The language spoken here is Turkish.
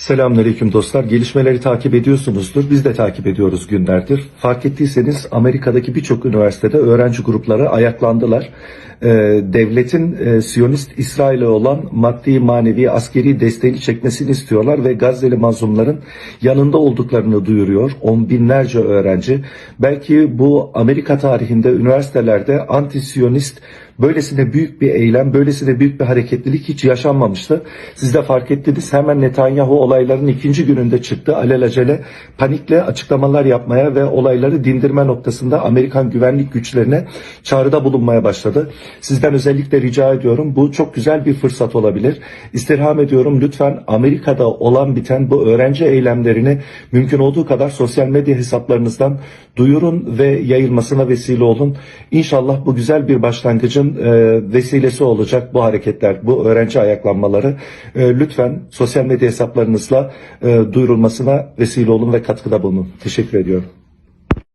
Selamünaleyküm dostlar. Gelişmeleri takip ediyorsunuzdur. Biz de takip ediyoruz günlerdir. Fark ettiyseniz Amerika'daki birçok üniversitede öğrenci grupları ayaklandılar. Ee, devletin e, Siyonist İsrail'e olan maddi, manevi, askeri desteğini çekmesini istiyorlar ve Gazze'li mazlumların yanında olduklarını duyuruyor. On binlerce öğrenci. Belki bu Amerika tarihinde üniversitelerde anti-Siyonist böylesine büyük bir eylem, böylesine büyük bir hareketlilik hiç yaşanmamıştı. Siz de fark ettiniz. Hemen Netanyahu olayların ikinci gününde çıktı. Alelacele panikle açıklamalar yapmaya ve olayları dindirme noktasında Amerikan güvenlik güçlerine çağrıda bulunmaya başladı. Sizden özellikle rica ediyorum. Bu çok güzel bir fırsat olabilir. İstirham ediyorum lütfen Amerika'da olan biten bu öğrenci eylemlerini mümkün olduğu kadar sosyal medya hesaplarınızdan duyurun ve yayılmasına vesile olun. İnşallah bu güzel bir başlangıcın e, vesilesi olacak bu hareketler, bu öğrenci ayaklanmaları. E, lütfen sosyal medya hesaplarınızla e, duyurulmasına vesile olun ve katkıda bulunun. Teşekkür ediyorum.